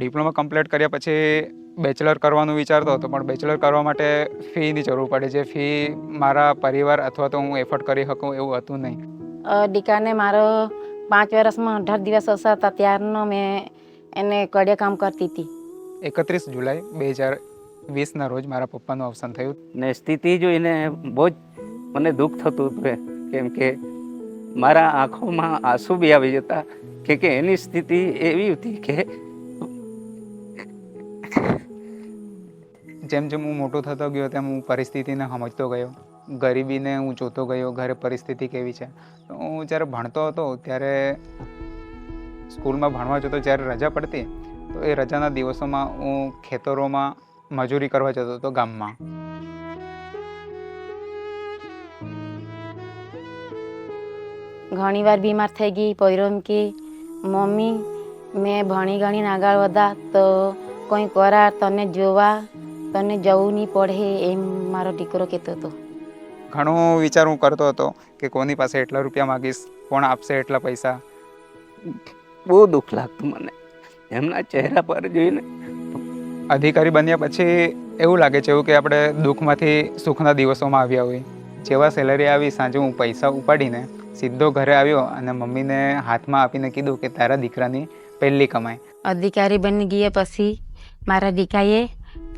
Diploma complete કર્યા પછી bachelor કરવાનું વિચારતો હતો પણ બેચલર કરવા માટે ફીની જરૂર પડે જે ફી મારા પરિવાર અથવા તો હું એફર્ટ કરી શકું એવું હતું નહીં. અ, દીકાને મારો પાંચ વર્ષમાં અઢાર દિવસ હતા ત્યારનો મેં એને કડે કામ કરતી હતી. એકત્રીસ જુલાઈ બે હજાર વીસના રોજ મારા પપ્પાનું અવસાન થયું. ને સ્થિતિ જોઈને બહુ જ મને દુઃખ થતું હતું કેમ કે મારા આંખોમાં આંસુ બી આવી જતા કે કે એની સ્થિતિ એવી હતી કે જેમ જેમ હું મોટો થતો ગયો તેમ હું પરિસ્થિતિને સમજતો ગયો. ગરીબીને હું જોતો ગયો, ઘરે પરિસ્થિતિ કેવી છે? તો હું જ્યારે ભણતો હતો, ત્યારે સ્કૂલમાં ભણવા જતો, જ્યારે રજા પડતી, તો એ રજાના દિવસોમાં હું ખેતરોમાં મજૂરી કરવા જતો હતો ગામમાં. ઘણી વાર બીમાર થઈ ગઈ પૈરમ કે મમ્મી, મેં ભણી ગણીને આગળ વધા, તો કોઈ કરાર તને જોવા તને જવું નહીં પડે એમ મારો દીકરો કહેતો હતો. ઘણો વિચાર હું કરતો હતો કે કોની પાસે એટલા રૂપિયા માગીશ કોણ આપશે એટલા પૈસા. બહુ દુઃખ લાગતું મને. એમના ચહેરા પર જોઈને અધિકારી બન્યા પછી એવું લાગે છે એવું કે આપણે દુઃખમાંથી સુખના દિવસોમાં આવ્યા હોય. જેવા સેલરી આવી સાંજે હું પૈસા ઉપાડીને સીધો ઘરે આવ્યો અને મમ્મીને હાથમાં આપીને કીધું કે તારા દીકરાની પહેલી કમાઈ. અધિકારી બની ગયા પછી મારા દીકાએ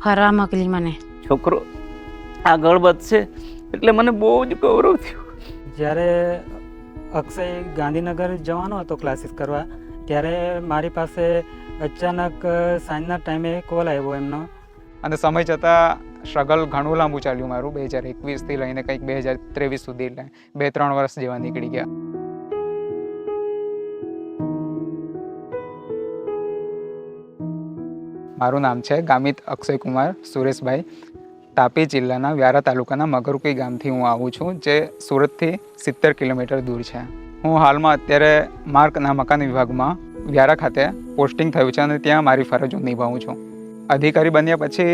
ફરવા મોકલી મને છોકરો આગળ વધશે એટલે મને બહુ જ ગૌરવ થયું. જ્યારે અક્ષય ગાંધીનગર જવાનો હતો ક્લાસીસ કરવા ત્યારે મારી પાસે અચાનક સાંજના ટાઈમે કોલ આવ્યો એમનો. અને સમય જતાં સ્ટ્રગલ ઘણું લાંબુ ચાલ્યું મારું બે હજાર એકવીસથી લઈને કંઈક બે હજાર ત્રેવીસ સુધી એટલે બે ત્રણ વર્ષ જેવા નીકળી ગયા. મારું નામ છે ગામિત અક્ષય કુમાર સુરેશભાઈ. તાપી જિલ્લાના વ્યારા તાલુકાના મગરુકી ગામથી હું આવું છું, જે સુરતથી સિત્તેર કિલોમીટર દૂર છે. હું હાલમાં અત્યારે માર્કના મકાન વિભાગમાં વ્યારા ખાતે પોસ્ટિંગ થયું છે અને ત્યાં મારી ફરજો નિભાવું છું. અધિકારી બન્યા પછી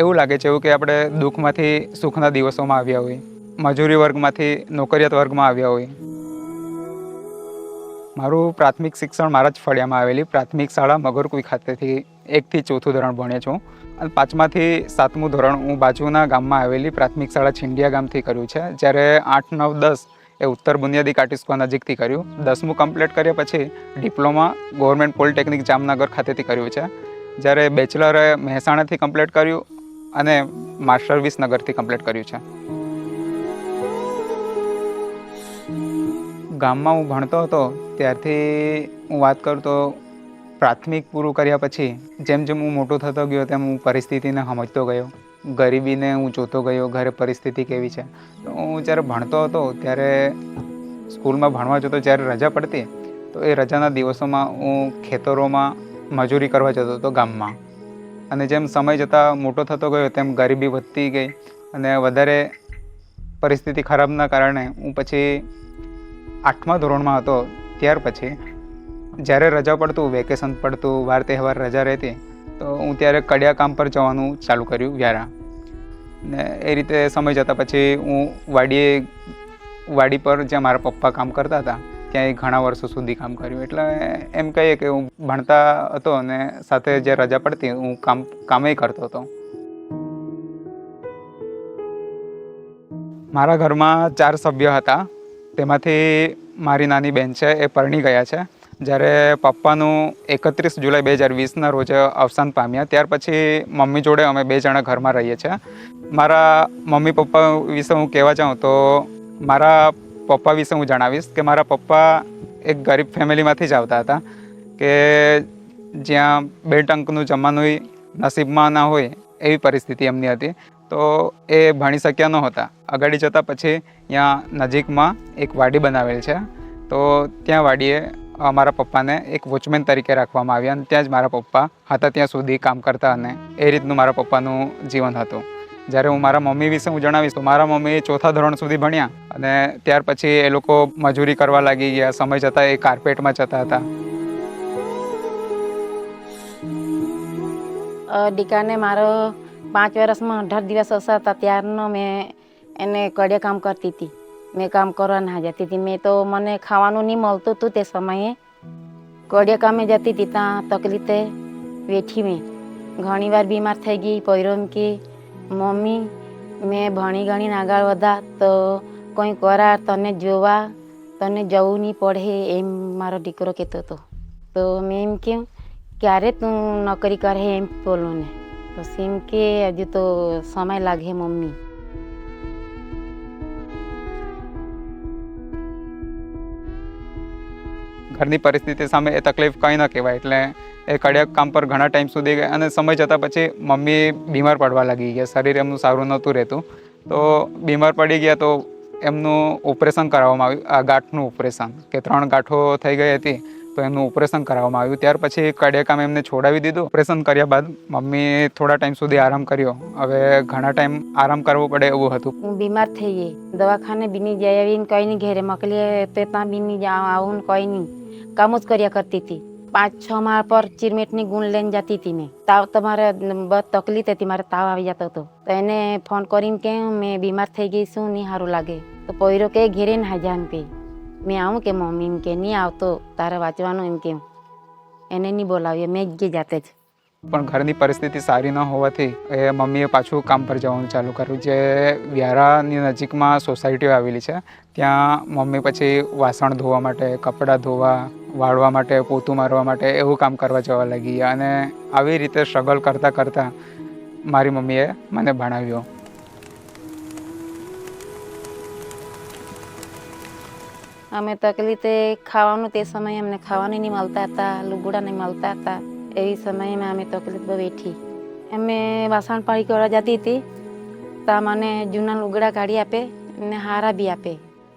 એવું લાગે છે એવું કે આપણે દુઃખમાંથી, સુખના દિવસોમાં આવ્યા હોય, મજૂરી વર્ગમાંથી, નોકરિયાત વર્ગમાં આવ્યા હોય. મારું પ્રાથમિક શિક્ષણ મારા જ ફળિયામાં આવેલી પ્રાથમિક શાળા મગરકુઈ ખાતેથી એકથી ચોથું ધોરણ ભણ્યો છું. અને પાંચમાથી સાતમું ધોરણ હું બાજુના ગામમાં આવેલી પ્રાથમિક શાળા છીંડિયા ગામથી કર્યું છે. જ્યારે આઠ, નવ, દસ એ ઉત્તર બુનિયાદી કાટિસ્કો નજીકથી કર્યું. દસમું કમ્પ્લીટ કર્યા પછી ડિપ્લોમા ગવર્મેન્ટ પોલિટેકનિક જામનગર ખાતેથી કર્યું છે. જ્યારે બેચલરે મહેસાણાથી કમ્પ્લીટ કર્યું અને માસ્ટર વિસનગરથી કમ્પ્લીટ કર્યું છે. ગામમાં હું ભણતો હતો, ત્યારથી હું વાત કરું તો પ્રાથમિક પૂરું કર્યા પછી, જેમ જેમ હું મોટો થતો ગયો તેમ હું પરિસ્થિતિને સમજતો ગયો. ગરીબીને હું જોતો ગયો, ઘરે પરિસ્થિતિ કેવી છે. તો હું જ્યારે ભણતો હતો, ત્યારે સ્કૂલમાં ભણવા જતો, જ્યારે રજા પડતી, તો એ રજાના દિવસોમાં હું ખેતરોમાં મજૂરી કરવા જતો હતો ગામમાં. અને જેમ સમય જતાં મોટો થતો ગયો, તેમ ગરીબી વધતી ગઈ અને વધારે પરિસ્થિતિ ખરાબના કારણે હું પછી આઠમા ધોરણમાં હતો. ત્યાર પછી જ્યારે રજા પડતું વેકેશન પડતું, વાર તહેવાર રજા રહેતી, તો હું ત્યારે કડિયા કામ પર જવાનું ચાલુ કર્યું વ્યારા. ને એ રીતે સમય જતાં પછી હું વાડીએ, વાડી પર જ્યાં મારા પપ્પા કામ કરતા હતા ત્યાં ઘણા વર્ષો સુધી કામ કર્યું. એટલે એમ કહીએ કે હું ભણતા હતો અને સાથે જે રજા પડતી, હું કામ કામે કરતો હતો. મારા ઘરમાં ચાર સભ્ય હતા. તેમાંથી મારી નાની બહેન છે, એ પરણી ગયા છે. જ્યારે પપ્પાનું એકત્રીસ જુલાઈ બે હજાર વીસના રોજ અવસાન પામ્યા, ત્યાર પછી મમ્મી જોડે અમે બે જણા ઘરમાં રહીએ છીએ. મારા મમ્મી પપ્પા વિશે હું કહેવા ચાહું તો મારા પપ્પા વિશે હું જણાવીશ કે મારા પપ્પા એક ગરીબ ફેમિલીમાંથી જ આવતા હતા, કે જ્યાં બે ટંકનું જમવાનું નસીબમાં ના હોય એવી પરિસ્થિતિ એમની હતી. તો એ ભણી શક્યા નહોતા. આગળ જતાં પછી ત્યાં નજીકમાં એક વાડી બનાવેલ છે. તો ત્યાં વાડીએ અમારા પપ્પાને એક વોચમેન તરીકે રાખવામાં આવ્યા અને ત્યાં જ મારા પપ્પા હતા ત્યાં સુધી કામ કરતા અને એ રીતનું મારા પપ્પાનું જીવન હતું. જ્યારે હું મારા મમ્મી વિશે હું જણાવીશ તો મારા મમ્મી ચોથા ધોરણ સુધી ભણ્યા અને ત્યાર પછી એ લોકો મજૂરી કરવા લાગી ગયા, સમય જતાં એ કાર્પેટમાં જતા હતા. દીકાને મારો પાંચ વર્ષમાં અઢાર દિવસ હતા ત્યારનો મેં એને કડિયા કામ કરતી હતી. મેં કામ કરવા ના જતી હતી. મેં તો મને ખાવાનું નહીં મળતું હતું તે સમયે. કોડે કામે જતી હતી ત્યાં તકલીફે વેઠી મેં. ઘણીવાર બીમાર થઈ ગઈ પૈરમ કે મમ્મી, મેં ભણી ગણીને આગળ વધા તો કોઈ કરાર, તને જોવા, તને જવું નહીં પડે એમ મારો દીકરો કહેતો હતો. તો મેં એમ કેમ ક્યારે તું નોકરી કરે એમ બોલું ને. તો સેમ કે હજુ તો સમય લાગે મમ્મી. ઘરની પરિસ્થિતિ સામે એ તકલીફ કંઈ ન કહેવાય. એટલે એ કડિયા કામ પર ઘણા ટાઈમ સુધી ગયા અને સમય જતાં પછી મમ્મી બીમાર પડવા લાગી ગયા. શરીર એમનું સારું નહોતું રહેતું. તો બીમાર પડી ગયા તો એમનું ઓપરેશન કરાવવામાં આવ્યું, આ ગાંઠનું ઓપરેશન, કે ત્રણ ગાંઠો થઈ ગઈ હતી. તો એમનું ઓપરેશન કરાવવામાં આવ્યું. ત્યાર પછી કડિયા કામ એમને છોડાવી દીધું. ઓપરેશન કર્યા બાદ મમ્મી થોડા ટાઈમ સુધી આરામ કર્યો. હવે ઘણા ટાઈમ આરામ કરવો પડે એવું હતું. હું બીમાર થઈ ગઈ. દવાખાને બીની જઈ આવીને કંઈ નહીં. ઘેરે મોકલી તે ત્યાં બીની આવું ને કંઈ નહીં. કામ જ કર્યા કરતી હતી. પાંચ છ માળ પર ચીરમેટની ગુણ લઈને જતી હતી મેં. તાવ તમારે બહુ તકલીફ હતી. મારે તાવ આવી જતો હતો. તો એને ફોન કરીને કે મેં બીમાર થઈ ગઈ શું નહીં સારું લાગે. તો પોયરો કે ઘેરે ને હાજાન કે મેં આવું કે મમ્મી, એમ કે, નહીં આવતો, તારે વાંચવાનું, એમ કેમ એને નહીં બોલાવીએ મેં જ જાતે જ. પણ ઘરની પરિસ્થિતિ સારી ન હોવાથી એ મમ્મીએ પાછું કામ પર જવાનું ચાલુ કર્યું, જે વ્યારાની નજીકમાં સોસાયટીઓ આવેલી છે. ત્યાં મમ્મી પછી વાસણ ધોવા માટે, કપડાં ધોવા, વાળવા માટે, પોતું મારવા માટે એવું કામ કરવા જવા લાગી. અને આવી રીતે સ્ટ્રગલ કરતાં કરતાં મારી મમ્મીએ મને ભણાવ્યો. અમે તકલીફે ખાવાનું તે સમયે અમને ખાવાનું નહીં મળતા હતા, લુગડા નહીં મળતા હતા. એવી સમયમાં અમે તકલીફ બહુ વેઠી અમે વાસણ પાણી કરવા જતી હતી. તો મને જૂના લુગડા કાઢી આપે ને હારા બી આપે.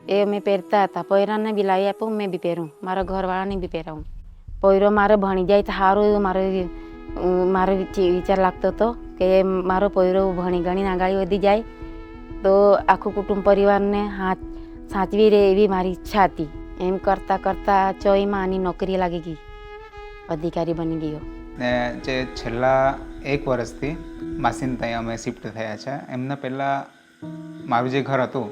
એ અમે પહેરતા હતા. પહેરાને બી લાવી આપું, મેં બી પહેરું. મારા ઘરવાળાને બી પહેરાવું. પહેરો મારે ભણી જાય તો સારું એવું મારો મારો વિચાર લાગતો હતો કે મારો પહેરો ભણી ગણીને આગળ વધી જાય. તો આખું કુટુંબ પરિવારને હાથ સાચવી રહે એવી મારી ઈચ્છા હતી. એમ કરતાં કરતાં ચોઈમાં આની નોકરી લાગી ગઈ. અધિકારી બની ગયો. ને જે છેલ્લા એક વર્ષથી માસીન ત્યાં અમે શિફ્ટ થયા છે. એમના પહેલાં મારું જે ઘર હતું,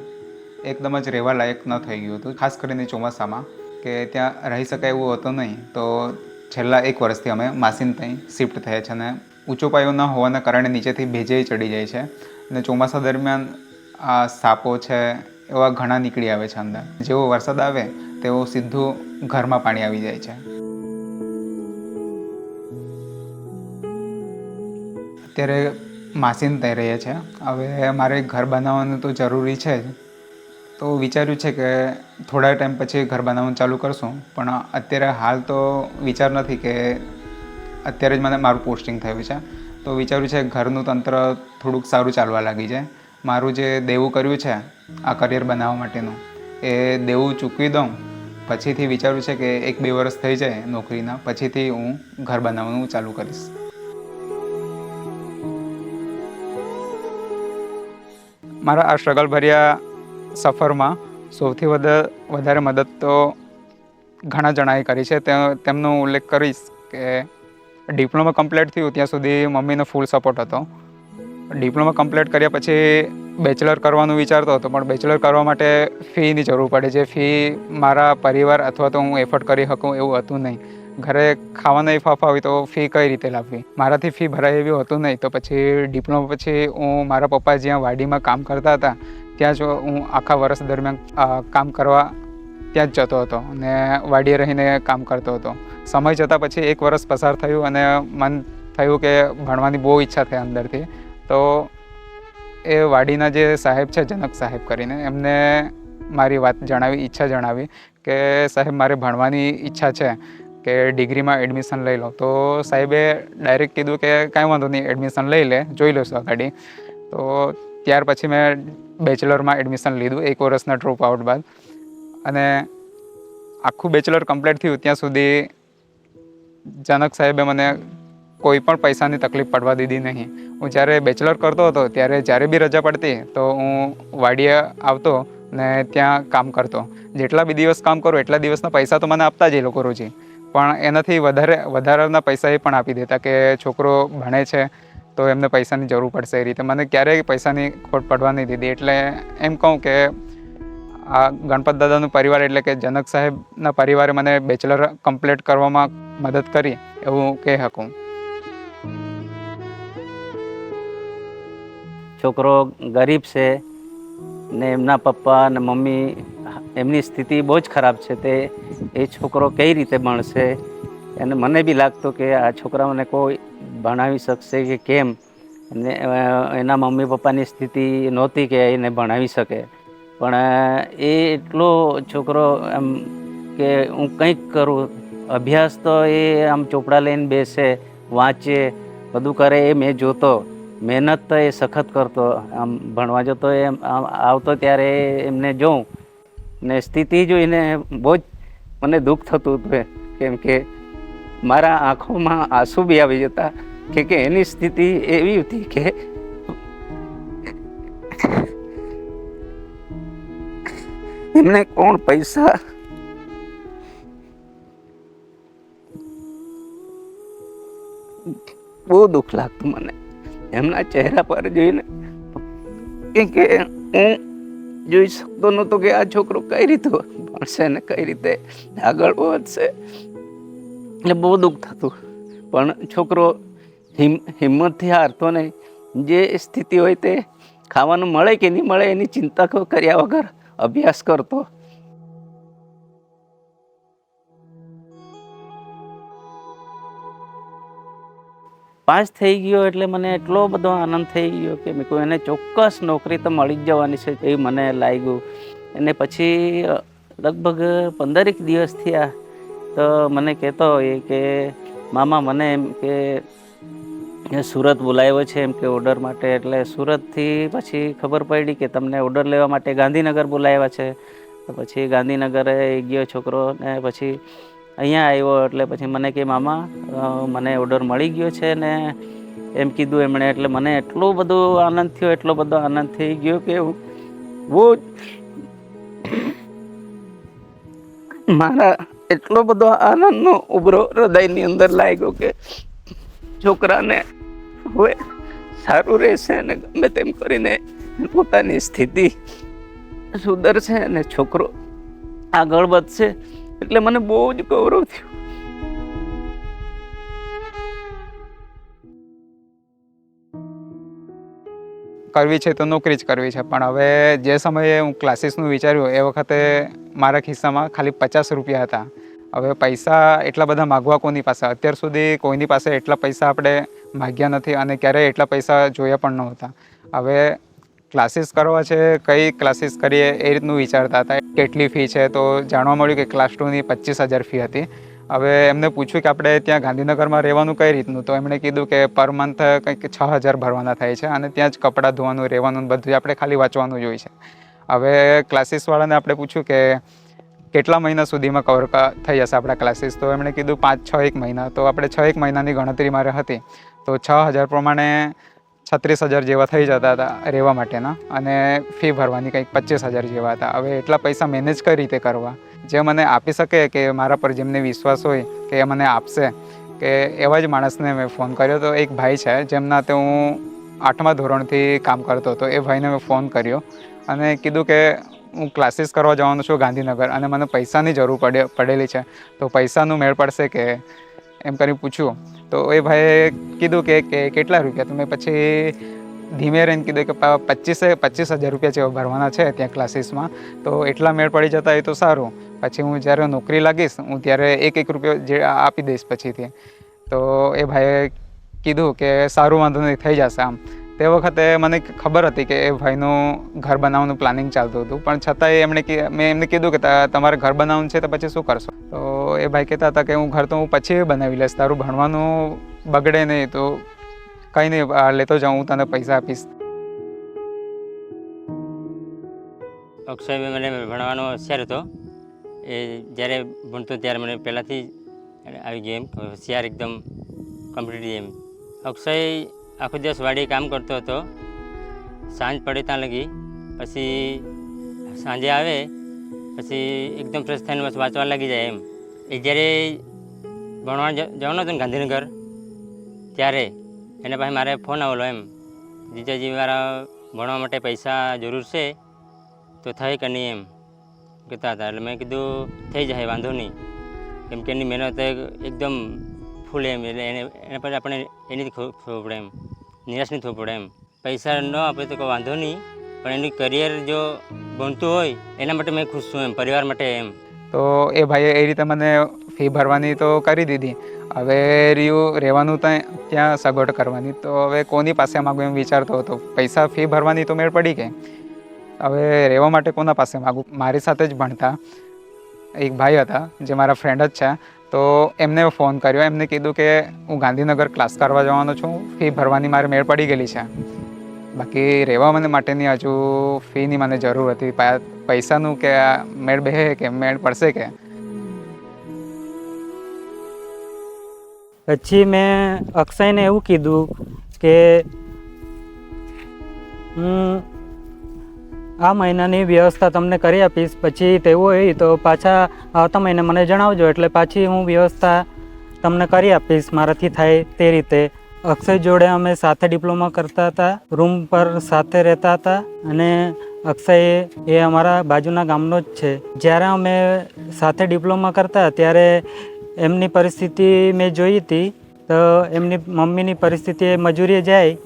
એકદમ જ રહેવા લાયક ન થઈ ગયું હતું. ખાસ કરીને ચોમાસામાં કે ત્યાં રહી શકાય એવું હતું નહીં, તો છેલ્લા એક વર્ષથી અમે માસીન ત્યાં શિફ્ટ થયા છે અને ઊંચો પાયો ન હોવાના કારણે નીચેથી ભેજે ચડી જાય છે. અને ચોમાસા દરમિયાન આ સાપો છે એવા ઘણા નીકળી આવે છે અંદર. જેવો વરસાદ આવે, તેવો સીધું ઘરમાં પાણી આવી જાય છે. અત્યારે માસીન તઈ રહીએ છે. હવે મારે ઘર બનાવવાનું તો જરૂરી છે જ. તો વિચાર્યું છે કે થોડા ટાઈમ પછી ઘર બનાવવાનું ચાલુ કરશું. પણ અત્યારે હાલ તો વિચાર નથી કે અત્યારે જ મને મારું પોસ્ટિંગ થયું છે. તો વિચાર્યું છે ઘરનું તંત્ર થોડુંક સારું ચાલવા લાગી જાય. મારું જે દેવું કર્યું છે, આ કરિયર બનાવવા માટેનું, એ દેવું ચૂકવી દઉં, પછીથી વિચાર્યું છે કે એક બે વર્ષ થઈ જાય નોકરીના, પછીથી હું ઘર બનાવવાનું ચાલુ કરીશ. મારા આ સ્ટ્રગલ ભર્યા સફરમાં સૌથી વધારે મદદ તો ઘણા જણાએ કરી છે. તેમનો ઉલ્લેખ કરીશ કે ડિપ્લોમા કમ્પ્લીટ થયું ત્યાં સુધી મમ્મીનો ફૂલ સપોર્ટ હતો. ડિપ્લોમા કમ્પ્લીટ કર્યા પછી બેચલર કરવાનું વિચારતો હતો, પણ બેચલર કરવા માટે ફીની જરૂર પડે જે ફી મારા પરિવાર અથવા તો હું એફર્ટ કરી શકું એવું હતું નહીં. ઘરે ખાવાના ફાફા હોય તો ફી કઈ રીતે લાવવી? મારાથી ફી ભરાય એવું હતું નહીં. તો પછી ડિપ્લોમા પછી હું મારા પપ્પા જ્યાં વાડીમાં કામ કરતા હતા, ત્યાં જ હું આખા વર્ષ દરમિયાન કામ કરવા ત્યાં જ જતો હતો અને વાડીએ રહીને કામ કરતો હતો. સમય જતાં પછી એક વર્ષ પસાર થયું અને મન થયું કે ભણવાની બહુ ઈચ્છા થઈ અંદરથી. તો એ વાડીના જે સાહેબ છે, જનક સાહેબ કરીને એમને મારી વાત જણાવી, ઈચ્છા જણાવી કે સાહેબ મારે ભણવાની ઈચ્છા છે કે ડિગ્રીમાં એડમિશન લઈ લો તો સાહેબે ડાયરેક્ટ કીધું કે કાંઈ વાંધો નહીં, એડમિશન લઈ લે, જોઈ લઈશું આગળ તો ત્યાર પછી મેં બેચલરમાં એડમિશન લીધું એક વર્ષના ડ્રોપ આઉટ બાદ. અને આખું બેચલર કમ્પ્લીટ થયું ત્યાં સુધી જનક સાહેબે મને કોઈ પણ પૈસાની તકલીફ પડવા દીધી નહીં. હું જ્યારે બેચલર કરતો હતો, ત્યારે જ્યારે બી રજા પડતી, તો હું વાડીએ આવતો ને ત્યાં કામ કરતો. જેટલા બી દિવસ કામ કરું, એટલા દિવસના પૈસા તો મને આપતા જ એ લોકો રોજી. પણ એનાથી વધારે, વધારાના પૈસા એ પણ આપી દેતા કે છોકરો ભણે છે, તો એમને પૈસાની જરૂર પડશે એ રીતે. મને ક્યારેય પૈસાની ખોટ પડવા નહીં દીધી. એટલે એમ કહું કે આ ગણપત દાદાનું પરિવાર એટલે કે જનક સાહેબના પરિવારે મને બેચલર કમ્પ્લીટ કરવામાં મદદ કરી, એવું કહી શકું. છોકરો ગરીબ છે ને એમના પપ્પા ને મમ્મી, એમની સ્થિતિ બહુ જ ખરાબ છે તે એ છોકરો કઈ રીતે ભણશે? અને મને બી લાગતું કે આ છોકરાઓને કોઈ ભણાવી શકશે કે કેમ? અને એના મમ્મી પપ્પાની સ્થિતિ નહોતી કે એને ભણાવી શકે. પણ એ એટલો છોકરો એમ કે હું કંઈક કરું, અભ્યાસ તો એ આમ ચોપડા લઈને બેસે, વાંચે, બધું કરે એ મેં જોતો. મહેનત તો એ સખત કરતો, આમ ભણવા જતો એમ આમ આવતો ત્યારે એમને જોઉં. ને સ્થિતિ જોઈને બહુ જ મને દુઃખ થતું હતું કેમ કે મારા આંખોમાં આંસુ બી આવી જતા કે કે એની સ્થિતિ એવી હતી કે એમને કોણ પૈસા બહુ દુઃખ લાગતું મને. એમના ચહેરા પર જોઈને કે હું જોઈ શકતો નહોતો કે આ છોકરો કઈ રીતે ભણશે ને કઈ રીતે આગળ વધશે. એટલે બહુ દુઃખ થતું. પણ છોકરો હિમ, હિંમતથી હારતો નહીં. જે સ્થિતિ હોય તે ખાવાનું મળે કે નહીં મળે એની ચિંતા કર્યા વગર અભ્યાસ કરતો. પાસ થઈ ગયો એટલે મને એટલો બધો આનંદ થઈ ગયો કે મેં કહ્યું એને ચોક્કસ નોકરી તો મળી જ જવાની છે એ મને લાગ્યું. અને પછી લગભગ પંદરેક દિવસ થયા તો મને કહેતો હોય કે, મામા, મને એમ કે સુરત બોલાવ્યો છે એમ કે ઓર્ડર માટે. એટલે સુરતથી પછી ખબર પડી કે તમને ઓર્ડર લેવા માટે ગાંધીનગર બોલાવ્યા છે. તો પછી ગાંધીનગરે ગયો છોકરો ને પછી અહીંયા આવ્યો એટલે પછી મને કે, મામા મને ઓર્ડર મળી ગયો છે ને એમ કીધું એમણે, એટલે મને એટલો બધો આનંદ થયો, એટલો બધો આનંદ થઈ ગયો કે હું બહુ મારા એટલો બધો આનંદનો ઉભરો હૃદયની અંદર લાગ્યો કે છોકરાને હવે સારું રહેશે અને ગમે તેમ કરીને પોતાની સ્થિતિ સુધરશે અને છોકરો આગળ વધશે. એટલે મને બહુ જ ગૌરવ થયું. કરવી છે તો નોકરી જ કરવી છે, પણ હવે જે સમયે હું ક્લાસીસનું વિચાર્યું એ વખતે મારા ખિસ્સામાં ખાલી પચાસ રૂપિયા હતા. હવે પૈસા એટલા બધા માગવા કોની પાસે? અત્યાર સુધી કોઈની પાસે એટલા પૈસા આપણે માગ્યા નથી અને ક્યારેય એટલા પૈસા જોયા પણ નહોતા. હવે ક્લાસીસ કરવા છે? કઈ ક્લાસીસ કરીએ? એ રીતનું વિચારતા હતા. કેટલી ફી છે? તો જાણવા મળ્યું કે ક્લાસ ટુની પચીસ હજાર ફી હતી. હવે એમને પૂછ્યું કે આપણે ત્યાં ગાંધીનગરમાં રહેવાનું કઈ રીતનું? તો એમણે કીધું કે પર મંથ કંઈક છ હજાર ભરવાના થાય છે અને ત્યાં જ કપડાં ધોવાનું, રહેવાનું બધું આપણે ખાલી વાંચવાનું જ હોય છે. હવે ક્લાસીસવાળાને આપણે પૂછ્યું કે કેટલા મહિના સુધીમાં કવર થઈ જશે આપણા ક્લાસીસ તો એમણે કીધું પાંચ, છ, એક મહિના. તો આપણે છ, એક મહિનાની ગણતરી મારે હતી. તો છ હજાર પ્રમાણે છત્રીસ હજાર જેવા થઈ જતા હતા રહેવા માટેના અને ફી ભરવાની કંઈક પચીસ હજાર જેવા હતા. હવે એટલા પૈસા મેનેજ કઈ રીતે કરવા? જે મને આપી શકે કે મારા પર જેમને વિશ્વાસ હોય કે એ મને આપશે, કે એવા જ માણસને મેં ફોન કર્યો. તો એક ભાઈ છે, જેમના તે હું આઠમા ધોરણથી કામ કરતો હતો. એ ભાઈને મેં ફોન કર્યો અને કીધું કે હું ક્લાસીસ કરવા જવાનો છું ગાંધીનગર અને મને પૈસાની જરૂર પડે, પડેલી છે. તો પૈસાનું મેળ પડશે કે એમ કરી પૂછ્યું. તો એ ભાઈએ કીધું કે કેટલા રૂપિયા? તમે પછી ધીમે રહીને કીધું કે પચીસે પચીસ હજાર રૂપિયા જેવા ભરવાના છે ત્યાં ક્લાસીસમાં. તો એટલા મેળ પડી જતા એ તો સારું. પછી હું જ્યારે નોકરી લાગીશ, હું ત્યારે એક એક રૂપિયો જે આપી દઈશ પછીથી. તો એ ભાઈએ કીધું કે સારું વાંધો નહીં, થઈ જશે આમ. તે વખતે મને ખબર હતી કે એ ભાઈનું ઘર બનાવવાનું પ્લાનિંગ ચાલતું હતું. પણ છતાંય એમણે મેં એમને કીધું કે તમારે ઘર બનાવવાનું છે તો પછી શું કરશો? તો એ ભાઈ કહેતા હતા કે હું ઘર તો હું પછી બનાવી લઈશ, તારું ભણવાનું બગડે નહીં તો કંઈ નહીં લેતો જાઉં, હું તને પૈસા આપીશ. અક્ષય મને ભણવાનો હોશિયાર હતો. એ જ્યારે ભણતો ત્યારે મને પહેલાંથી આવી ગયો એમ હોશિયાર એકદમ કમ્પ્લીટ એમ. અક્ષય આખો દિવસ વાડી કામ કરતો હતો. સાંજ પડે ત્યાં લગી. પછી સાંજે આવે, પછી એકદમ ફ્રેશ થઈને બસ વાંચવા લાગી જાય એમ. એ જ્યારે ભણવા જવાનું હતું ને ગાંધીનગર, ત્યારે એને પાસે મારે ફોન આવેલો એમ. જીજાજી મારા ભણવા માટે પૈસા જરૂર છે, તો થાય કે નહીં એમ કહેતા હતા. એટલે મેં કીધું, થઈ જાય, વાંધો નહીં. કેમ કે એની મહેનત એકદમ ફૂલ એમ, એટલે એને, એના પર આપણે એની ખબર પડે એમ નિરાશ નહીં થવું પડે એમ. પૈસા ન આપે તો કોઈ વાંધો નહીં, પણ એનું કરિયર જો બનતું હોય, એના માટે મેં ખુશ છું એમ, પરિવાર માટે એમ. તો એ ભાઈએ એ રીતે મને ફી ભરવાની તો કરી દીધી. હવે રહ્યું રહેવાનું ત્યાં સગવડ કરવાની. તો હવે કોની પાસે માગું એમ વિચારતો હતો. પૈસા ફી ભરવાની તો મેળ પડી ગઈ. હવે રહેવા માટે કોના પાસે માગું? મારી સાથે જ ભણતા એક ભાઈ હતા, જે મારા ફ્રેન્ડ જ છે. તો એમને ફોન કર્યો. એમને કીધું કે હું ગાંધીનગર ક્લાસ કરવા જવાનો છું. ફી ભરવાની મારે મેળ પડી ગયેલી છે. બાકી રહેવા મને માટેની હજુ ફીની મને જરૂર હતી. પૈસાનું કે મેળ બેહે કે મેળ પડશે કે? પછી મેં અક્ષયને એવું કીધું કે હું આ મહિનાની વ્યવસ્થા તમને કરી આપીશ. પછી તેવું હોય તો પાછા આવતા મહિને મને જણાવજો. એટલે પાછી હું વ્યવસ્થા તમને કરી આપીશ. મારાથી થાય તે રીતે. અક્ષય જોડે અમે સાથે ડિપ્લોમા કરતા હતા. રૂમ પર સાથે રહેતા હતા. અને અક્ષય એ અમારા બાજુના ગામનો જ છે. જ્યારે અમે સાથે ડિપ્લોમા કરતા, ત્યારે એમની પરિસ્થિતિ મેં જોઈ હતી. તો એમની મમ્મીની પરિસ્થિતિ એ મજૂરીએ જાય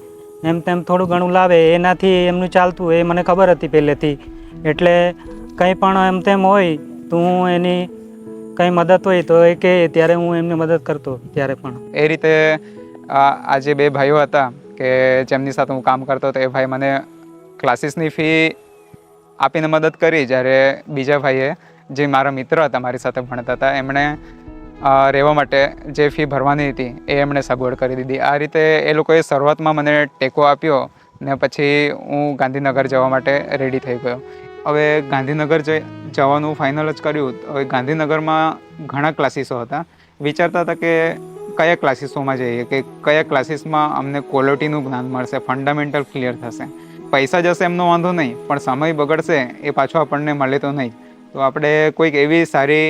એમ તેમ થોડું ઘણું લાવે, એનાથી એમનું ચાલતું એ મને ખબર હતી પહેલેથી. એટલે કંઈ પણ એમ તેમ હોય, તો હું એની કંઈ મદદ હોય, તો એ કહે, ત્યારે હું એમની મદદ કરતો, ત્યારે પણ. એ રીતે આ જે બે ભાઈઓ હતા, કે જેમની સાથે હું કામ કરતો હતો, એ ભાઈ મને ક્લાસીસની ફી આપીને મદદ કરી, જ્યારે બીજા ભાઈએ, જે મારા મિત્ર હતા, મારી સાથે ભણતા હતા, એમણે રહેવા માટે જે ફી ભરવાની હતી, એ એમણે સગવડ કરી દીધી. આ રીતે એ લોકોએ શરૂઆતમાં મને ટેકો આપ્યો ને પછી હું ગાંધીનગર જવા માટે રેડી થઈ ગયો. હવે ગાંધીનગર જવાનું ફાઇનલ જ કર્યું. હવે ગાંધીનગરમાં ઘણા ક્લાસીસો હતા. વિચારતા હતા કે કયા ક્લાસીસોમાં જઈએ, કે કયા ક્લાસીસમાં અમને ક્વોલિટીનું જ્ઞાન મળશે ફંડામેન્ટલ ક્લિયર થશે. પૈસા જશે એમનો વાંધો નહીં, પણ સમય બગડશે, એ પાછો આપણને મળે તો નહીં. તો આપણે કોઈક એવી સારી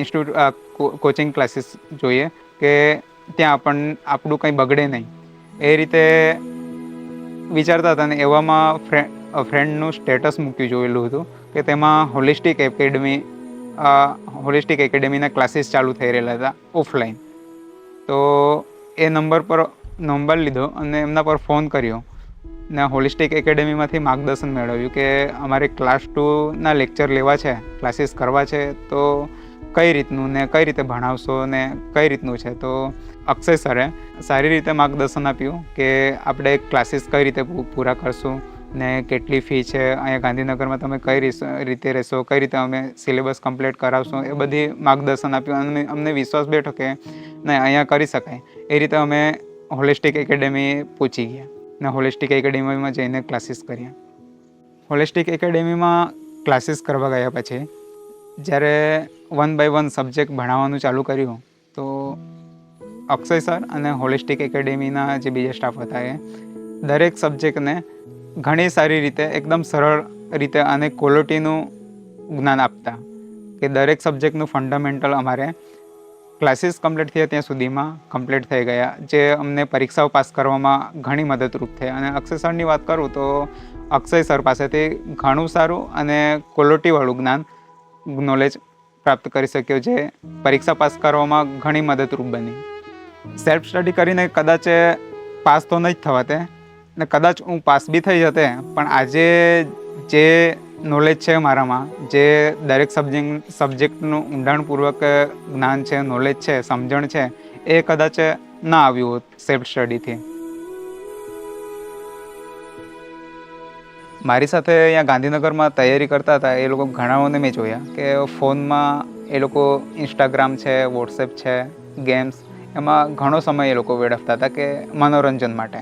ઇન્સ્ટિટ્યૂટ કોચિંગ ક્લાસીસ જોઈએ કે ત્યાં પણ આપણું કંઈ બગડે નહીં. એ રીતે વિચારતા હતા ને એવામાં ફ્રેન્ડનું સ્ટેટસ મૂક્યું જોયેલું હતું કે તેમાં હોલિસ્ટિક એકેડમી હોલિસ્ટિક એકેડમીના ક્લાસીસ ચાલુ થઈ રહેલા હતા ઓફલાઈન. તો એ નંબર પર નંબર લીધો અને એમના પર ફોન કર્યો ને હોલિસ્ટિક એકેડમીમાંથી માર્ગદર્શન મેળવ્યું કે અમારે ક્લાસ ટુના લેક્ચર લેવા છે, ક્લાસીસ કરવા છે, તો કઈ રીતનું ને કઈ રીતે ભણાવશો ને કઈ રીતનું છે? તો અક્ષય સરે સારી રીતે માર્ગદર્શન આપ્યું કે આપણે ક્લાસીસ કઈ રીતે પૂરા કરશું ને કેટલી ફી છે? અહીંયા ગાંધીનગરમાં તમે કઈ રીતે રહેશો? કઈ રીતે અમે સિલેબસ કમ્પ્લીટ કરાવશું? એ બધી માર્ગદર્શન આપ્યું અને અમને વિશ્વાસ બેઠો કે નહીં અહીંયા કરી શકાય. એ રીતે અમે હોલિસ્ટિક એકેડેમી પહોંચી ગયા ને હોલિસ્ટિક એકેડેમીમાં જઈને ક્લાસીસ કર્યા. હોલિસ્ટિક એકેડેમીમાં ક્લાસીસ કરવા ગયા પછી જ્યારે વન બાય વન સબ્જેક્ટ ભણાવવાનું ચાલુ કર્યું, તો અક્ષય સર અને હોલિસ્ટિક એકેડેમીના જે બીજા સ્ટાફ હતા એ, દરેક સબ્જેક્ટને ઘણી સારી રીતે, એકદમ સરળ રીતે અને ક્વોલિટીનું જ્ઞાન આપતા કે દરેક સબ્જેક્ટનું ફંડામેન્ટલ અમારે ક્લાસીસ કમ્પ્લીટ થયા ત્યાં સુધીમાં કમ્પ્લીટ થઈ ગયા, જે અમને પરીક્ષાઓ પાસ કરવામાં ઘણી મદદરૂપ થઈ. અને અક્ષય સરની વાત કરું તો અક્ષય સર પાસેથી ઘણું સારું અને ક્વોલિટીવાળું જ્ઞાન નોલેજ પ્રાપ્ત કરી શક્યો જે પરીક્ષા પાસ કરવામાં ઘણી મદદરૂપ બની. સેલ્ફ સ્ટડી કરીને કદાચ પાસ તો નહીં થવા તે ને કદાચ હું પાસ બી થઈ જતે, પણ આજે જે નોલેજ છે મારામાં, જે દરેક સબ્જેક્ટ સબ્જેક્ટનું ઊંડાણપૂર્વક જ્ઞાન છે નોલેજ છે, સમજણ છે, એ કદાચ ના આવ્યું હોત સેલ્ફ સ્ટડીથી મારી સાથે અહીંયા ગાંધીનગરમાં તૈયારી કરતા હતા, એ લોકો ઘણાઓને મેં જોયા કે ફોનમાં એ લોકો ઇન્સ્ટાગ્રામ છે વોટ્સએપ છે ગેમ્સ એમાં ઘણો સમય એ લોકો વેડફતા હતા કે મનોરંજન માટે.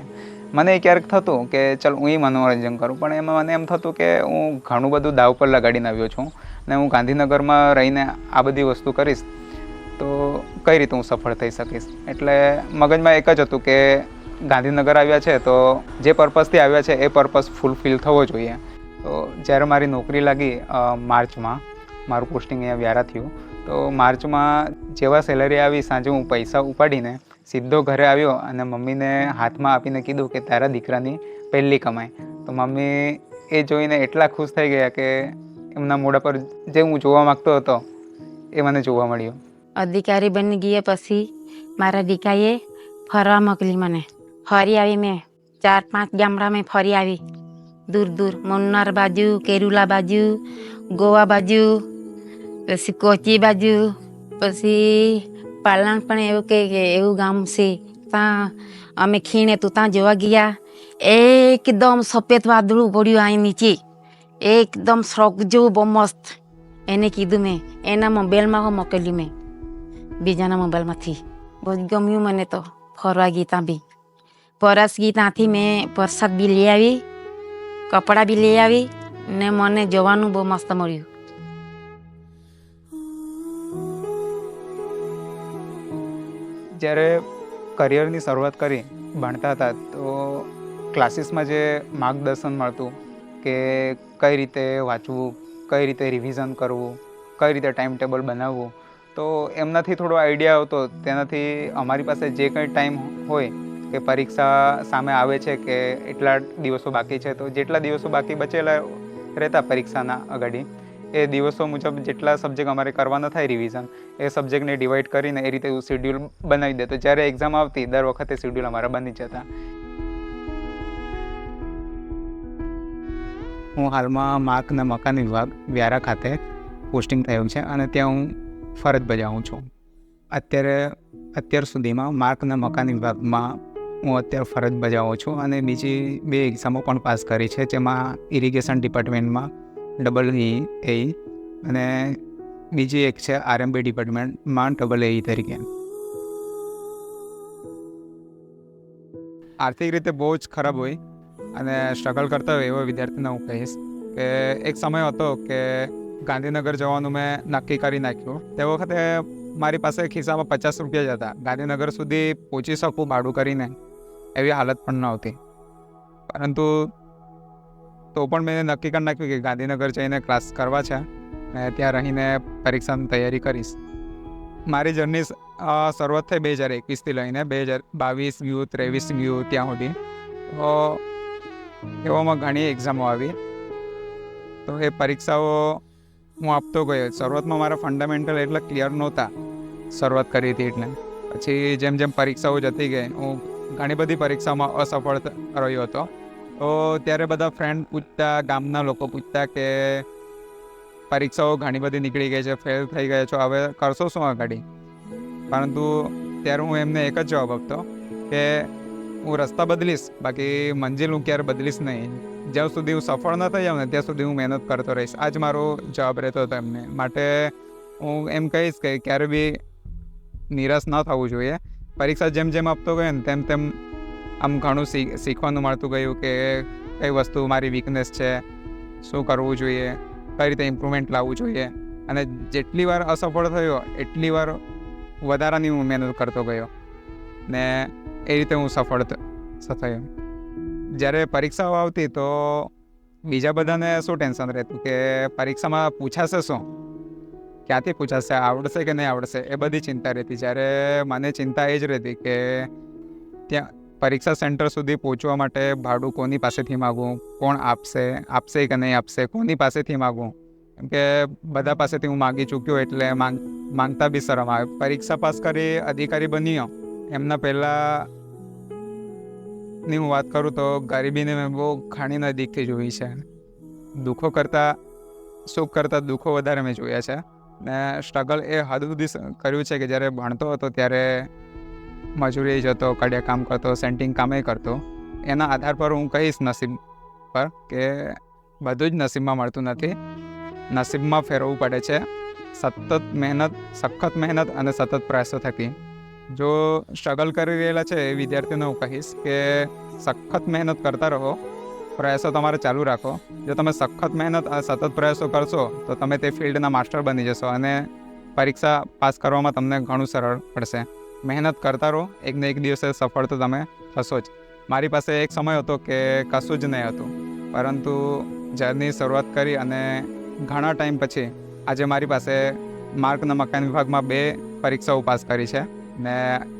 મને ક્યારેક થતું કે ચાલ હું મનોરંજન કરું, પણ એમાં મને એમ થતું કે હું ઘણું બધું દાવ પર લગાડીને આવ્યો છું ને હું ગાંધીનગરમાં રહીને આ બધી વસ્તુ કરીશ, તો કઈ રીતે હું સફળ થઈ શકીશ? એટલે મગજમાં એક જ હતું કે ગાંધીનગર આવ્યા છે, તો જે પર્પઝથી આવ્યા છે, એ પર્પઝ ફૂલફિલ થવો જોઈએ. તો જ્યારે મારી નોકરી લાગી માર્ચમાં, મારું પોસ્ટિંગ અહીંયા વ્યારા થયું, તો માર્ચમાં જેવા સેલરી આવી, સાંજે હું પૈસા ઉપાડીને સીધો ઘરે આવ્યો અને મમ્મીને હાથમાં આપીને કીધું કે તારા દીકરાની પહેલી કમાઈ. તો મમ્મી એ જોઈને એટલા ખુશ થઈ ગયા કે એમના મોઢા પર જે હું જોવા માગતો હતો, એ મને જોવા મળ્યો. અધિકારી બની ગયા પછી મારા દીકાએ ફરવા મોકલી મને. ફરી આવી મેં. ચાર પાંચ ગામડા મેં ફરી આવી. દૂર દૂર મુન્નાર બાજુ, કેરુલા બાજુ, ગોવા બાજુ, પછી કોચી બાજુ, પછી પાલણ પણ એવું કે એવું ગામ છે. ત્યાં અમે ખીણે તું ત્યાં જોવા ગયા. એકદમ સફેદ વાદળું પડ્યું અહીં નીચે. એકદમ સ્રોગ જેવું બહુ મસ્ત. એને કીધું મેં. એના મોબાઈલમાં મોકલ્યું મેં. બીજાના મોબાઈલમાંથી. બહુ ગમ્યું મને તો. ફરવા ગઈ ત્યાં બી. પરસ ગઈ ત્યાંથી મેં પ્રસાદ બી લઈ આવી, કપડાં બી લઈ આવી ને મને જવાનું બહુ મસ્ત મળ્યું. જ્યારે કરિયરની શરૂઆત કરી, ભણતા હતા, તો ક્લાસીસમાં જે માર્ગદર્શન મળતું કે કઈ રીતે વાંચવું, કઈ રીતે રિવિઝન કરવું, કઈ રીતે ટાઈમ ટેબલ બનાવવું, તો એમનાથી થોડો આઈડિયા આવતો. તેનાથી અમારી પાસે જે કંઈ ટાઈમ હોય કે પરીક્ષા સામે આવે છે કે એટલા દિવસો બાકી છે, તો જેટલા દિવસો બાકી બચેલા રહેતા પરીક્ષાના આગળ એ દિવસો મુજબ જેટલા સબ્જેક્ટ અમારે કરવાના થાય રિવિઝન એ સબ્જેક્ટને ડિવાઈડ કરીને એ રીતે શેડ્યુલ બનાવી દેતો જ્યારે એક્ઝામ આવતી, દર વખતે શેડ્યુલ અમારા બની જતા. હું હાલમાં માર્કના મકાન વિભાગ, વ્યારા ખાતે પોસ્ટિંગ થયું છે અને ત્યાં હું ફરજ બજાવું છું. અત્યારે, અત્યાર સુધીમાં માર્કના મકાન વિભાગમાં હું અત્યારે ફરજ બજાવું છું અને બીજી બે એક્ઝામો પણ પાસ કરી છે, જેમાં ઇરિગેશન ડિપાર્ટમેન્ટમાં ડબલ ઈ એ અને બીજી એક છે આરએમબી ડિપાર્ટમેન્ટમાં ડબલ એ તરીકે. આર્થિક રીતે બહુ જ ખરાબ હોય અને સ્ટ્રગલ કરતા હોય એવા વિદ્યાર્થીને હું કહીશ કે એક સમય હતો કે ગાંધીનગર જવાનું મેં નક્કી કરી નાખ્યું. તે વખતે મારી પાસે ખિસ્સામાં પચાસ રૂપિયા જ હતા. ગાંધીનગર સુધી પહોંચી શકું ભાડું કરીને. એવી હાલત પણ નહોતી. પરંતુ તો પણ મેં નક્કી કરી નાખ્યું કે ગાંધીનગર જઈને ક્લાસ કરવા છે ને ત્યાં રહીને પરીક્ષાની તૈયારી કરીશ. મારી જર્ની શરૂઆત થઈ બે હજાર એકવીસથી લઈને બે હજાર બાવીસ ગયું ત્રેવીસ ગયું ત્યાં સુધી. તો એવામાં ઘણી એક્ઝામો આવી. તો એ પરીક્ષાઓ હું આપતો ગયો. શરૂઆતમાં મારા ફંડામેન્ટલ એટલે ક્લિયર નહોતા. શરૂઆત કરી હતી એટલે. પછી જેમ જેમ પરીક્ષાઓ જતી ગઈ, હું ઘણી બધી પરીક્ષામાં અસફળ રહ્યો હતો. તો ત્યારે બધા ફ્રેન્ડ પૂછતા, ગામના લોકો પૂછતા કે, પરીક્ષાઓ ઘણી બધી નીકળી ગઈ છે ફેલ થઈ ગયા છો, હવે કરશો શું આગળ? પરંતુ ત્યારે હું એમને એક જ જવાબ આપતો કે, હું રસ્તા બદલીશ, બાકી મંજિલ હું ક્યારે બદલીશ નહીં. જ્યાં સુધી હું સફળ ન થઈ જાઉં ને, ત્યાં સુધી હું મહેનત કરતો રહીશ. આ જ મારો જવાબ રહેતો હતો એમને. માટે હું એમ કહીશ કે, ક્યારે બી નિરાશ ન થવું જોઈએ. પરીક્ષા જેમ જેમ આપતો ગયો ને તેમ તેમ આમ ઘણું શીખવાનું મળતું ગયું કે કઈ વસ્તુ મારી વીકનેસ છે, શું કરવું જોઈએ, કઈ રીતે ઇમ્પ્રુવમેન્ટ લાવવું જોઈએ. અને જેટલી વાર અસફળ થયો, એટલી વાર વધારાની હું મહેનત કરતો ગયો. ને એ રીતે હું સફળ થયો. જ્યારે પરીક્ષાઓ આવતી તો બીજા બધાને શું ટેન્શન રહેતું કે પરીક્ષામાં પૂછાશે શું? ક્યાંથી પૂછાશે, આવડશે કે નહીં આવડશે, એ બધી ચિંતા રહેતી. જ્યારે મને ચિંતા એ જ રહેતી કે ત્યાં પરીક્ષા સેન્ટર સુધી પહોંચવા માટે ભાડું કોની પાસેથી માગવું કોણ આપશે? આપશે કે નહીં આપશે? કોની પાસેથી માગવું કેમ કે બધા પાસેથી હું માગી ચૂક્યો એટલે માંગ, માંગતા બી શરમ આવે. પરીક્ષા પાસ કરી અધિકારી બન્યો. એમના પહેલાં ની હું વાત કરું તો ગરીબીને મેં બહુ ઘણી નજીકથી જોઈ છે. દુઃખો કરતાં, સુખ કરતાં દુઃખો વધારે મેં જોયા છે. ને સ્ટ્રગલ એ હદ સુધી કર્યું છે કે જ્યારે ભણતો હતો ત્યારે મજૂરી જતો, કડિયા કામ કરતો, સેન્ટિંગ કામે કરતો. એના આધાર પર હું કહીશ નસીબ પર કે બધું જ નસીબમાં મળતું નથી. નસીબમાં ફેરવવું પડે છે. સતત મહેનત, સખત મહેનત અને સતત પ્રયાસો થકી. જો સ્ટ્રગલ કરી રહેલા છે એ વિદ્યાર્થીઓને હું કહીશ કે સખત મહેનત કરતા રહો. પ્રયાસો તમારે ચાલુ રાખો. જો તમે સખત મહેનત સતત પ્રયાસો કરશો, તો તમે તે ફિલ્ડના માસ્ટર બની જશો અને પરીક્ષા પાસ કરવામાં તમને ઘણું સરળ પડશે. મહેનત કરતા રહો એક ને એક દિવસે સફળ તો તમે થશો જ. મારી પાસે એક સમય હતો કે કશું જ નહીં હતું. પરંતુ જર્ની શરૂઆત કરી અને ઘણા ટાઈમ પછી આજે મારી પાસે માર્કના મકાન વિભાગમાં બે પરીક્ષાઓ પાસ કરી છે ને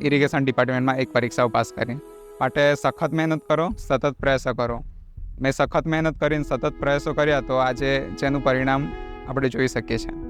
ઇરિગેશન ડિપાર્ટમેન્ટમાં એક પરીક્ષાઓ પાસ કરી. માટે સખત મહેનત કરો, સતત પ્રયાસો કરો. મેં સખત મહેનત કરીને સતત પ્રયાસો કર્યા તો આજે જેનું પરિણામ આપણે જોઈ શકીએ છીએ.